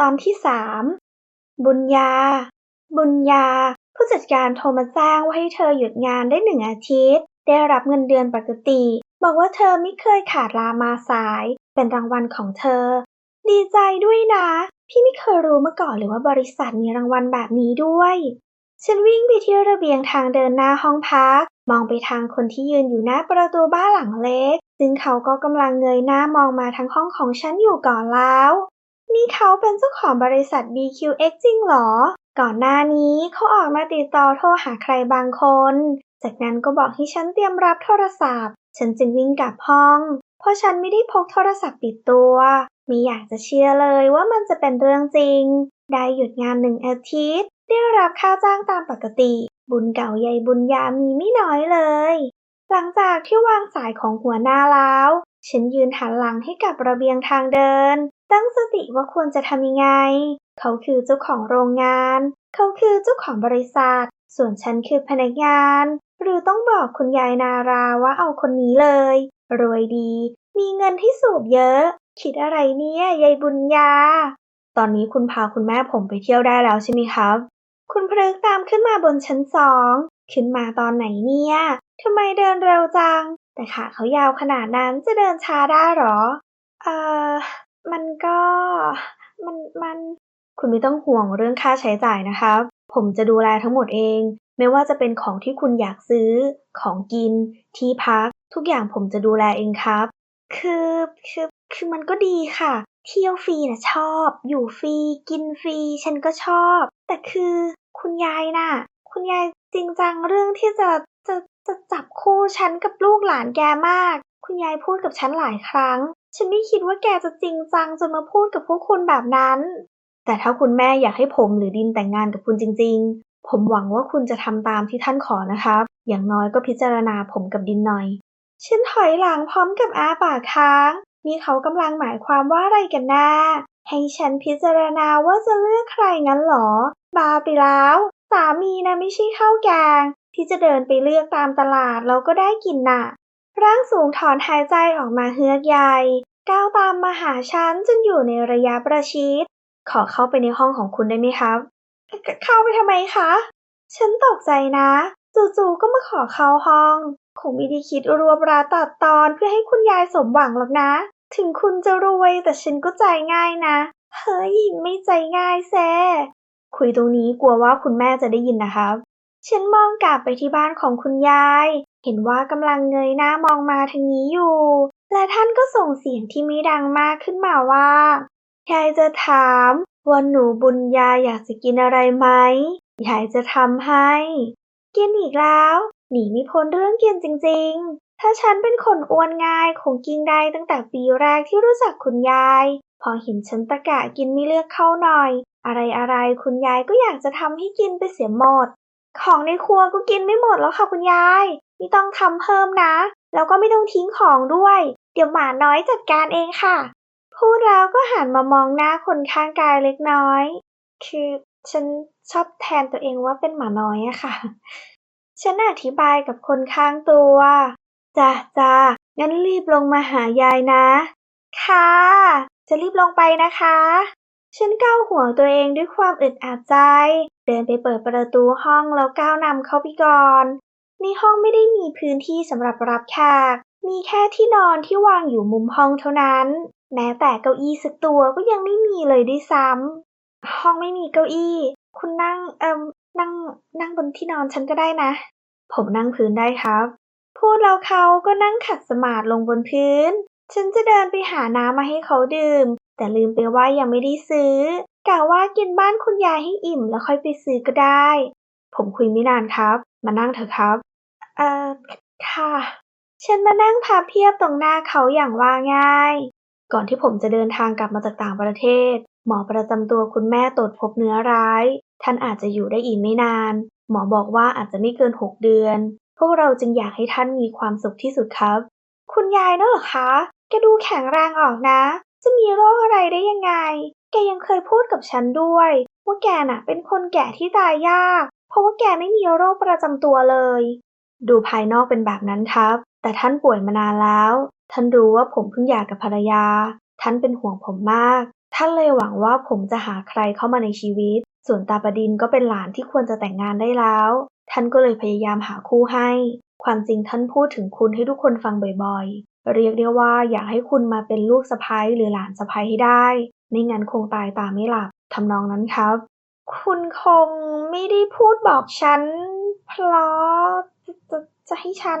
ตอนที่สามบุญญา บุญญา ผู้จัดการโทรมาแจ้งว่าให้เธอหยุดงานได้หนึ่งอาทิตย์ ได้รับเงินเดือนปกติ บอกว่าเธอไม่เคยขาดลามาสาย เป็นรางวัลของเธอ ดีใจด้วยนะ พี่ไม่เคยรู้มาก่อนเลยว่าบริษัทมีรางวัลแบบนี้ด้วย ฉันวิ่งไปที่ระเบียงทางเดินหน้าห้องพัก มองไปทางคนที่ยืนอยู่หน้าประตูบ้านหลังเล็ก ซึ่งเขาก็กำลังเงยหน้ามองมาทางห้องของฉันอยู่ก่อนแล้ว นี่เขาเป็นเจ้าของบริษัท BQX จริงเหรอ ก่อนหน้านี้เขาออกมาติดต่อโทรหาใครบางคน จากนั้นก็บอกให้ฉันเตรียมรับโทรศัพท์ ฉันจึงวิ่งกลับห้อง เพราะฉันไม่ได้พกโทรศัพท์ติดตัวไม่อยากจะเชื่อเลยว่ามันจะเป็นเรื่องจริง ได้หยุดงานหนึ่งอาทิตย์ ได้รับค่าจ้างตามปกติ บุญเก่าใหญ่บุญยามีไม่น้อยเลย หลังจากที่วางสายของหัวหน้าแล้ว ฉันยืนหันหลังให้กับระเบียงทางเดิน ตั้งสติว่าควรจะทำยังไง เขาคือเจ้าของโรงงาน เขาคือเจ้าของบริษัท ส่วนฉันคือพนักงาน หรือต้องบอกคุณยายนาราว่าเอาคนนี้เลย รวยดี มีเงินที่สูบเยอะ คิดอะไรเนี่ยยายบุญญา ตอนนี้คุณพาคุณแม่ผมไปเที่ยวได้แล้วใช่ไหมครับ คุณพฤกตามขึ้นมาบนชั้นสอง ขึ้นมาตอนไหนเนี่ยทำไมเดินเร็วจัง แต่ขาเขายาวขนาดนั้นจะเดินช้าได้หรอ เอ่อ มันก็ มันมัน คุณไม่ต้องห่วงเรื่องค่าใช้จ่ายนะครับ ผมจะดูแลทั้งหมดเอง ไม่ว่าจะเป็นของที่คุณอยากซื้อ ของกิน ที่พัก ทุกอย่างผมจะดูแลเองครับ คือคือคือมันก็ดีค่ะ เที่ยวฟรีนะชอบ อยู่ฟรีกินฟรีฉันก็ชอบ แต่คือคุณยายน่ะ คุณยายจริงจังเรื่องที่จะจะจะจับคู่ฉันกับลูกหลานแกมาก คุณยายพูดกับฉันหลายครั้ง ฉันไม่คิดว่าแกจะจริงจังจนมาพูดกับพวกคุณแบบนั้น แต่ถ้าคุณแม่อยากให้ผมหรือดินแต่งงานกับคุณจริง ๆ ผมหวังว่าคุณจะทำตามที่ท่านขอนะครับ อย่างน้อยก็พิจารณาผมกับดินหน่อย ฉันถอยหลังพร้อมกับอาปากค้าง นี่เขากำลังหมายความว่าอะไรกันแน่ให้ฉันพิจารณาว่าจะเลือกใครงั้นหรอ บาไปแล้ว สามีนะไม่ใช่ข้าวแกง ที่จะเดินไปเลือกตามตลาดแล้วก็ได้กินน่ะ ร่างสูงถอนหายใจออกมาเฮือกใหญ่ ก้าวตามมาหาฉันจนอยู่ในระยะประชิด ขอเข้าไปในห้องของคุณได้ไหมครับ เข้าไปทำไมคะ ฉันตกใจนะจู่ๆก็มาขอเข้าห้อง คงไม่ได้คิดรวบราตัดตอนเพื่อให้คุณยายสมหวังหรอกนะ ถึงคุณจะรวยแต่ฉันก็ใจง่ายนะ เฮ้ย ไม่ใจง่ายแซ่คุยตรงนี้กลัวว่าคุณแม่จะได้ยินนะครับ ฉันมองกลับไปที่บ้านของคุณยาย เห็นว่ากำลังเงยหน้ามองมาทางนี้อยู่ และท่านก็ส่งเสียงที่ไม่ดังมากขึ้นมาว่า ยายจะถามว่าหนูบุญญาอยากจะกินอะไรไหม ยายจะทำให้ กินอีกแล้ว หนีไม่พ้นเรื่องกินจริง ๆ ถ้าฉันเป็นคนอ้วนง่ายคงกินได้ตั้งแต่ปีแรกที่รู้จักคุณยาย พอเห็นฉันตะกะกินไม่เลือกเข้าหน่อย อะไรอะไรๆคุณยายก็อยากจะทำให้กินไปเสียหมด ของในครัวก็กินไม่หมดแล้วค่ะคุณยาย ไม่ต้องทำเพิ่มนะ แล้วก็ไม่ต้องทิ้งของด้วย เดี๋ยวหมาน้อยจัดการเองค่ะ พูดแล้วก็หันมามองหน้าคนข้างกายเล็กน้อย คือฉันชอบแทนตัวเองว่าเป็นหมาน้อยอะค่ะ ฉันอธิบายกับคนข้างตัวจ้ะจ้ะงั้นรีบลงมาหายายนะ ค่ะ จะรีบลงไปนะคะ ฉันก้าวหัวตัวเองด้วยความอึดอัดใจ เดินไปเปิดประตูห้องแล้วก้าวนำเข้าไปก่อน ในห้องไม่ได้มีพื้นที่สำหรับรับแขก มีแค่ที่นอนที่วางอยู่มุมห้องเท่านั้น แม้แต่เก้าอี้สักตัวก็ยังไม่มีเลยด้วยซ้ำห้องไม่มีเก้าอี้ คุณนั่งเอิมนั่งนั่งบนที่นอนฉันก็ได้นะ ผมนั่งพื้นได้ครับ พูดแล้วเขาก็นั่งขัดสมาธิลงบนพื้น ฉันจะเดินไปหาน้ำมาให้เขาดื่ม แต่ลืมไปว่ายังไม่ได้ซื้อกะว่ากินบ้านคุณยายให้อิ่มแล้วค่อยไปซื้อก็ได้ ผมคุยไม่นานครับ มานั่งเถอะครับ เอ่อ ค่ะ ฉันมานั่งพับเพียบตรงหน้าเขาอย่างว่าง่าย ก่อนที่ผมจะเดินทางกลับมาจากต่างประเทศ หมอประจำตัวคุณแม่ตรวจพบเนื้อร้าย ท่านอาจจะอยู่ได้อีกไม่นาน หมอบอกว่าอาจจะไม่เกินหกเดือน พวกเราจึงอยากให้ท่านมีความสุขที่สุดครับ คุณยายน่ะหรอคะ แกดูแข็งแรงออกนะ จะมีโรคอะไรได้ยังไง แกยังเคยพูดกับฉันด้วย ว่าแกน่ะ เป็นคนแก่ที่ตายยาก เพราะว่าแกไม่มีโรคประจำตัวเลยดูภายนอกเป็นแบบนั้นครับ แต่ท่านป่วยมานานแล้ว ท่านรู้ว่าผมเพิ่งหย่ากับภรรยา ท่านเป็นห่วงผมมาก ท่านเลยหวังว่าผมจะหาใครเข้ามาในชีวิต ส่วนตาบดินก็เป็นหลานที่ควรจะแต่งงานได้แล้ว ท่านก็เลยพยายามหาคู่ให้ ความจริงท่านพูดถึงคุณให้ทุกคนฟังบ่อยๆ เรียกได้ว่าอยากให้คุณมาเป็นลูกสะใภ้หรือหลานสะใภ้ให้ได้ไม่งั้นคงตายตาไม่หลับทำนองนั้นครับ คุณคงไม่ได้พูดบอกฉัน เพราะจะจะจะให้ฉัน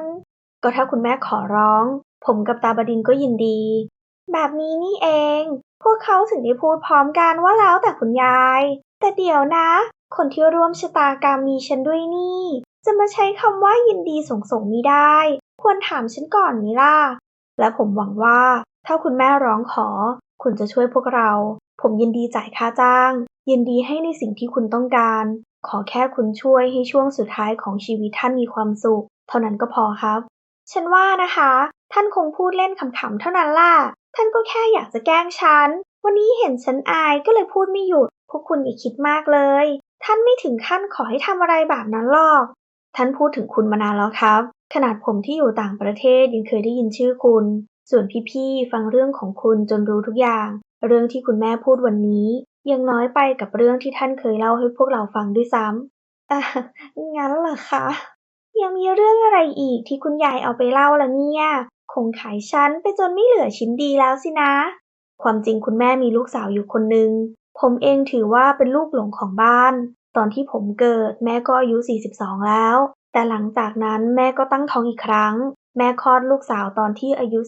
ก็ถ้าคุณแม่ขอร้อง ผมกับตาบดินก็ยินดี แบบนี้นี่เอง พวกเขาถึงได้พูดพร้อมกันว่าแล้วแต่คุณยาย แต่เดี๋ยวนะ คนที่ร่วมชะตากรรมมีฉันด้วยนี่ จะมาใช้คำว่ายินดีส่งส่งไม่ได้ ควรถามฉันก่อนไหมล่ะ และผมหวังว่า ถ้าคุณแม่ร้องขอ คุณจะช่วยพวกเรา ผมยินดีจ่ายค่าจ้าง ยินดีให้ในสิ่งที่คุณต้องการ ขอแค่คุณช่วยให้ช่วงสุดท้ายของชีวิตท่านมีความสุข เท่านั้นก็พอครับ ฉันว่านะคะ ท่านคงพูดเล่นขำๆเท่านั้นล่ะ ท่านก็แค่อยากจะแกล้งฉัน วันนี้เห็นฉันอายก็เลยพูดไม่หยุด พวกคุณอย่าคิดมากเลย ท่านไม่ถึงขั้นขอให้ทำอะไรแบบนั้นหรอก ท่านพูดถึงคุณมานานแล้วครับ ขนาดผมที่อยู่ต่างประเทศยังเคยได้ยินชื่อคุณ ส่วนพี่ๆฟังเรื่องของคุณจนรู้ทุกอย่าง เรื่องที่คุณแม่พูดวันนี้ ยังน้อยไปกับเรื่องที่ท่านเคยเล่าให้พวกเราฟังด้วยซ้ำอะงั้นเหรอคะ ยังมีเรื่องอะไรอีกที่คุณยายเอาไปเล่าล่ะเนี่ย คงขายฉันไปจนไม่เหลือชิ้นดีแล้วสินะ ความจริงคุณแม่มีลูกสาวอยู่คนหนึ่ง ผมเองถือว่าเป็นลูกหลงของบ้าน ตอนที่ผมเกิดแม่ก็อายุ 42 แล้ว แต่หลังจากนั้นแม่ก็ตั้งท้องอีกครั้ง แม่คลอดลูกสาวตอนที่อายุ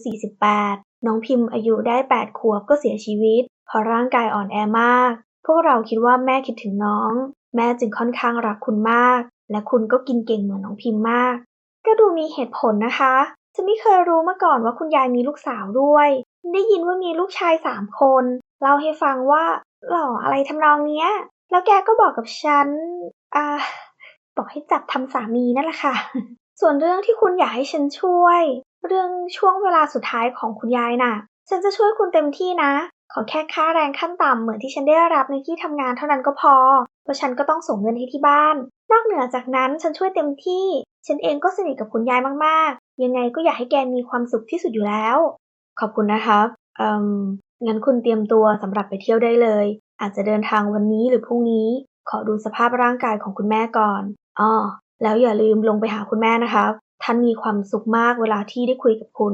48 น้องพิมพ์อายุได้ 8 ขวบก็เสียชีวิต เพราะร่างกายอ่อนแอมาก พวกเราคิดว่าแม่คิดถึงน้อง แม่จึงค่อนข้างรักคุณมาก และคุณก็กินเก่งเหมือนน้องพิมพ์มาก ก็ดูมีเหตุผลนะคะฉันไม่เคยรู้มาก่อนว่าคุณยายมีลูกสาวด้วย ได้ยินว่ามีลูกชายสามคนเล่าให้ฟังว่าหล่ออะไรทำนองเนี้ย แล้วแกก็บอกกับฉัน อ่า บอกให้จับทำสามีนั่นแหละค่ะ ส่วนเรื่องที่คุณอยากให้ฉันช่วย เรื่องช่วงเวลาสุดท้ายของคุณยายน่ะ ฉันจะช่วยคุณเต็มที่นะ ขอแค่ค่าแรงขั้นต่ำเหมือนที่ฉันได้รับในที่ทำงานเท่านั้นก็พอ เพราะฉันก็ต้องส่งเงินให้ที่บ้าน นอกเหนือจากนั้นฉันช่วยเต็มที่ ฉันเองก็สนิทกับคุณยายมากๆ ยังไงก็อยากให้แกมีความสุขที่สุดอยู่แล้ว ขอบคุณนะครับ เอ่มงั้นคุณเตรียมตัวสำหรับไปเที่ยวได้เลย อาจจะเดินทางวันนี้หรือพรุ่งนี้ ขอดูสภาพร่างกายของคุณแม่ก่อนอ้อแล้วอย่าลืมลงไปหาคุณแม่นะครับ ท่านมีความสุขมากเวลาที่ได้คุยกับคุณ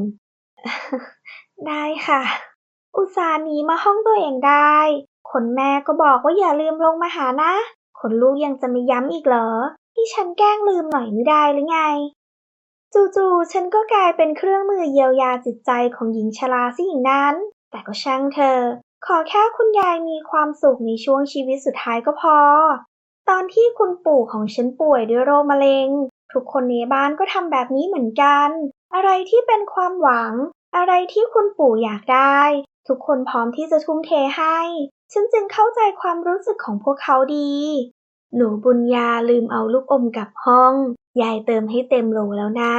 ได้ค่ะ อุตส่าห์หนีมาห้องตัวเองได้ คนแม่ก็บอกว่าอย่าลืมลงมาหานะ คนลูกยังจะไม่ย้ำอีกเหรอ ที่ฉันแกล้งลืมหน่อยไม่ได้หรือไง จู่ๆฉันก็กลายเป็นเครื่องมือเยียวยาจิตใจของหญิงชราซะอย่างนั้น แต่ก็ช่างเธอ ขอแค่คุณยายมีความสุขในช่วงชีวิตสุดท้ายก็พอ ตอนที่คุณปู่ของฉันป่วยด้วยโรคมะเร็ง ทุกคนในบ้านก็ทำแบบนี้เหมือนกัน อะไรที่เป็นความหวัง อะไรที่คุณปู่อยากได้ ทุกคนพร้อมที่จะทุ่มเทให้ ฉันจึงเข้าใจความรู้สึกของพวกเขาดี หนูบุญญาลืมเอาลูกอมกลับห้อง ยายเติมให้เต็มโหลแล้วนะ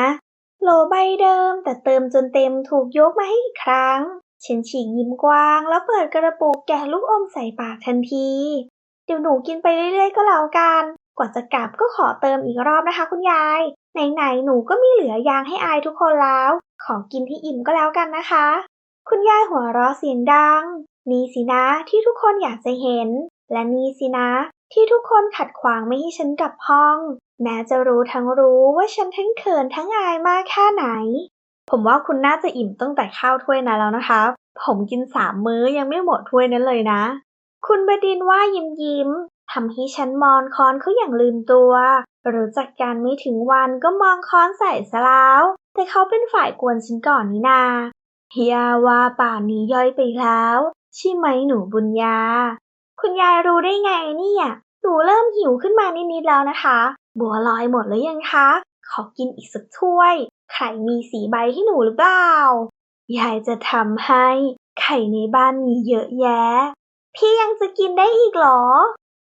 โหลใบเดิมแต่เติมจนเต็มถูกยกมาให้อีกครั้ง ฉันฉีกยิ้มกว้าง แล้วเปิดกระปุกแกะลูกอมใส่ปากทันที เดี๋ยวหนูกินไปเรื่อยๆก็แล้วกัน กว่าจะกลับก็ขอเติมอีกรอบนะคะคุณยาย ไหนๆหนูก็มีเหลือยางให้อายทุกคนแล้ว ขอกินให้อิ่มก็แล้วกันนะคะ คุณยายหัวเราะเสียงดัง นี่สินะที่ทุกคนอยากจะเห็น และนี่สินะ ที่ทุกคนขัดขวางไม่ให้ฉันกลับห้อง แม้จะรู้ทั้งรู้ว่าฉันทั้งเขินทั้งอายมากแค่ไหน ผมว่าคุณน่าจะอิ่มตั้งแต่ข้าวถ้วยนั้นแล้วนะคะ ผมกินสามมื้อยังไม่หมดถ้วยนั้นเลยนะ คุณบดินว่ายิ้มยิ้มทำให้ฉันมอนคอนเขาอย่างลืมตัว รู้จักกันไม่ถึงวันก็มองค้อนใส่ซะแล้ว แต่เขาเป็นฝ่ายกวนฉันก่อนนี่นาเฮียว่าป่านนี้ย่อยไปแล้ว ใช่ไหมหนูบุญญา คุณยายรู้ได้ไงเนี่ย หนูเริ่มหิวขึ้นมานิดๆแล้วนะคะ บัวลอยหมดหรือยังคะ ขอกินอีกสักถ้วย ไข่มีสีใบให้หนูหรือเปล่า ยายจะทำให้ ไข่ในบ้านมีเยอะแยะ พี่ยังจะกินได้อีกหรอ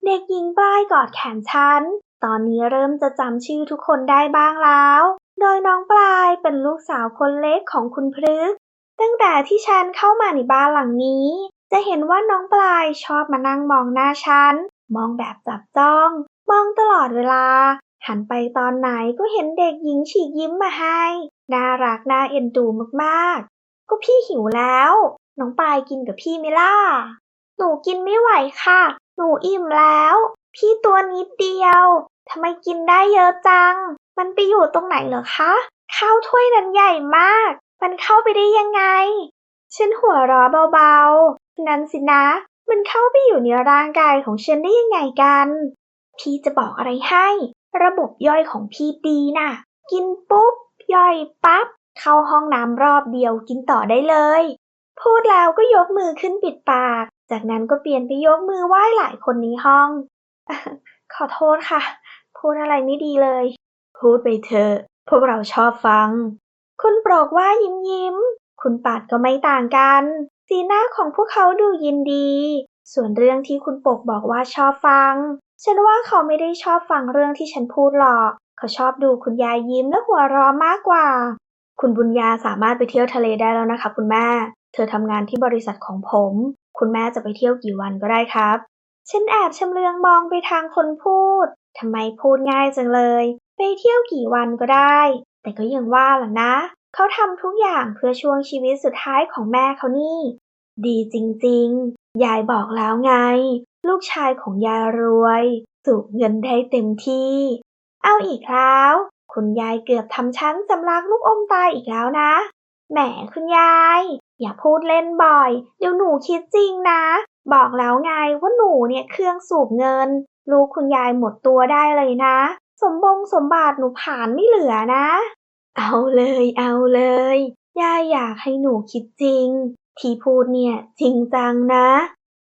เด็กหญิงปลายกอดแขนฉัน ตอนนี้เริ่มจะจำชื่อทุกคนได้บ้างแล้ว โดยน้องปลายเป็นลูกสาวคนเล็กของคุณพฤก ตั้งแต่ที่ฉันเข้ามาในบ้านหลังนี้ จะเห็นว่าน้องปลายชอบมานั่งมองหน้าฉัน มองแบบจับจ้อง มองตลอดเวลา หันไปตอนไหนก็เห็นเด็กหญิงฉีกยิ้มมาให้ น่ารักน่าเอ็นดูมากๆ ก็พี่หิวแล้ว น้องปลายกินกับพี่ไหมล่ะ หนูกินไม่ไหวค่ะ หนูอิ่มแล้ว พี่ตัวนิดเดียวทำไมกินได้เยอะจัง มันไปอยู่ตรงไหนเหรอคะ ข้าวถ้วยนั้นใหญ่มาก มันเข้าไปได้ยังไง ฉันหัวเราะเบาๆ นั่นสินะ มันเข้าไปอยู่ในร่างกายของฉันได้ยังไงกัน พี่จะบอกอะไรให้ ระบบย่อยของพี่ดีน่ะ กินปุ๊บ ย่อยปั๊บ เข้าห้องน้ำรอบเดียวกินต่อได้เลย พูดแล้วก็ยกมือขึ้นปิดปาก จากนั้นก็เปลี่ยนไปยกมือไหว้หลายคนในห้อง ขอโทษค่ะ พูดอะไรไม่ดีเลย พูดไปเถอะพวกเราชอบฟัง คุณโปรกว่ายิ้มยิ้ม คุณปาดก็ไม่ต่างกัน สีหน้าของพวกเขาดูยินดี ส่วนเรื่องที่คุณปกบอกว่าชอบฟัง ฉันว่าเขาไม่ได้ชอบฟังเรื่องที่ฉันพูดหรอก เขาชอบดูคุณยายยิ้มและหัวเราะมากกว่า คุณบุญญาสามารถไปเที่ยวทะเลได้แล้วนะคะ คุณแม่ เธอทำงานที่บริษัทของผม คุณแม่จะไปเที่ยวกี่วันก็ได้ครับ ฉันแอบชำเลืองมองไปทางคนพูดทำไมพูดง่ายจังเลย ไปเที่ยวกี่วันก็ได้ แต่ก็ยังว่าล่ะนะ เขาทำทุกอย่างเพื่อช่วงชีวิตสุดท้ายของแม่เขานี่ ดีจริงๆ ยายบอกแล้วไง ลูกชายของยายรวย สูบเงินได้เต็มที่ เอาอีกแล้วคุณยายเกือบทำฉันสำลักลูกอมตายอีกแล้วนะ แหมคุณยาย อย่าพูดเล่นบ่อย เดี๋ยวหนูคิดจริงนะ บอกแล้วไงว่าหนูเนี่ยเครื่องสูบเงิน ลูกคุณยายหมดตัวได้เลยนะ สมบงสมบัติหนูผ่านไม่เหลือนะ เอาเลยเอาเลยยายอยากให้หนูคิดจริง ที่พูดเนี่ยจริงจังนะ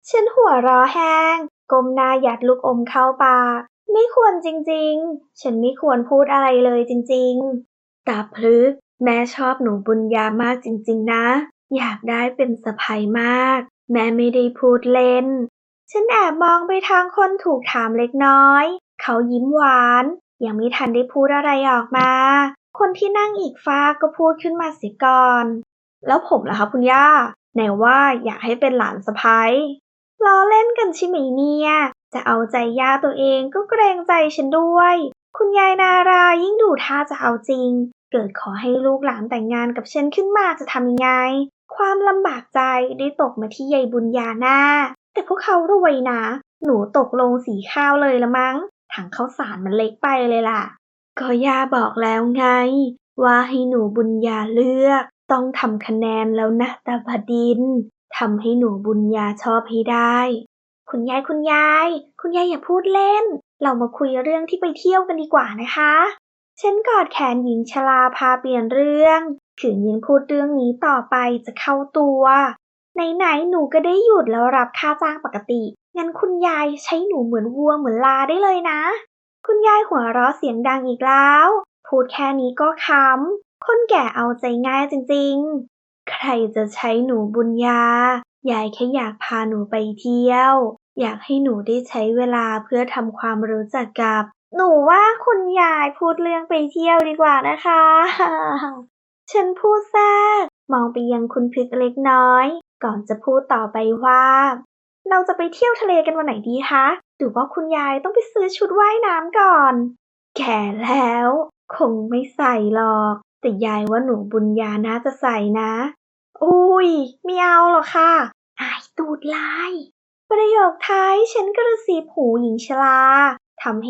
ฉันหัวรอแห้งก้มหน้ายัดลูกอมเข้าปาก ไม่ควรจริงๆ ฉันไม่ควรพูดอะไรเลยจริงๆตาพลึกแม่ชอบหนูบุญญามากจริงๆนะ อยากได้เป็นสะใภ้มาก แม่ไม่ได้พูดเล่น ฉันแอบมองไปทางคนถูกถามเล็กน้อย เขายิ้มหวาน ยังไม่ทันได้พูดอะไรออกมา คนที่นั่งอีกฟ้ากก็พูดขึ้นมาเสียก่อน แล้วผมล่ะครับคุณย่าไหนว่าอยากให้เป็นหลานสะพ้ายล้อเล่นกันช่ไหมเนี่ย จะเอาใจย่าตัวเองก็เกรงใจฉันด้วย คุณยายนารายิ่งดูท่าจะเอาจริง เกิดขอให้ลูกหลานแต่งงานกับฉันขึ้นมาจะทำยังไง ความลำบากใจได้ตกมาที่ยายบุญญาหน้า แต่พวกเขารวยนะ หนูตกลงสีข้าวเลยละมั้ง ถังข้าวสารมันเล็กไปเลยล่ะ ก็ย่าบอกแล้วไง ว่าให้หนูบุญญาเลือก ต้องทำคะแนนแล้วนะตาบดินทำให้หนูบุญญาชอบให้ได้ คุณยายคุณยาย คุณยายอย่าพูดเล่น เรามาคุยเรื่องที่ไปเที่ยวกันดีกว่านะคะฉันกอดแขนหญิงชราพาเปลี่ยนเรื่องขืนยังพูดเรื่องนี้ต่อไปจะเข้าตัว ไหนๆหนูก็ได้หยุดแล้วรับค่าจ้างปกติ งั้นคุณยายใช้หนูเหมือนวัวเหมือนลาได้เลยนะ คุณยายหัวเราะเสียงดังอีกแล้ว พูดแค่นี้ก็คำคนแก่เอาใจง่ายจริงๆ ใครจะใช้หนูบุญญา ยายแค่อยากพาหนูไปเที่ยว อยากให้หนูได้ใช้เวลาเพื่อทำความรู้จักกับ หนูว่าคุณยายพูดเรื่องไปเที่ยวดีกว่านะคะ ฉันพูดแทรกมองไปยังคุณพริกเล็กน้อย ก่อนจะพูดต่อไปว่า เราจะไปเที่ยวทะเลกันวันไหนดีคะ หรือว่าคุณยายต้องไปซื้อชุดว่ายน้ำก่อน แก่แล้ว คงไม่ใส่หรอก แต่ยายว่าหนูบุญญาน่าจะใส่นะ อุ้ยไม่เอาหรอกค่ะอายตูดลาย ประโยคท้ายฉันกระซิบหูหญิงชราทำให้